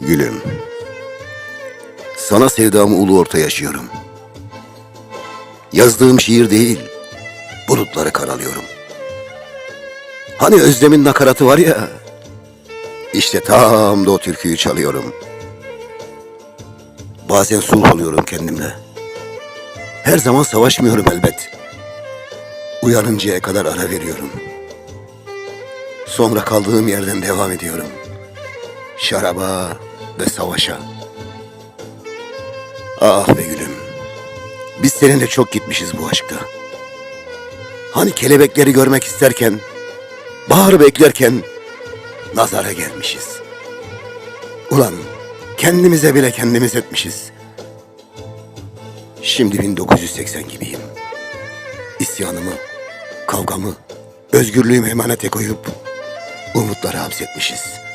Gülüm. Sana sevdamı ulu orta yaşıyorum. Yazdığım şiir değil, bulutları karalıyorum. Hani Özlem'in nakaratı var ya, işte tam da o türküyü çalıyorum. Bazen sulh oluyorum kendimle. Her zaman savaşmıyorum elbet. Uyanıncaya kadar ara veriyorum. Sonra kaldığım yerden devam ediyorum. Şaraba ve savaşa. Ah be gülüm. Biz seninle çok gitmişiz bu aşkta. Hani kelebekleri görmek isterken, baharı beklerken nazara gelmişiz. Ulan kendimize bile kendimiz etmişiz. Şimdi 1980 gibiyim. İsyanımı, kavgamı, özgürlüğümü emanete koyup umutları hapsetmişiz.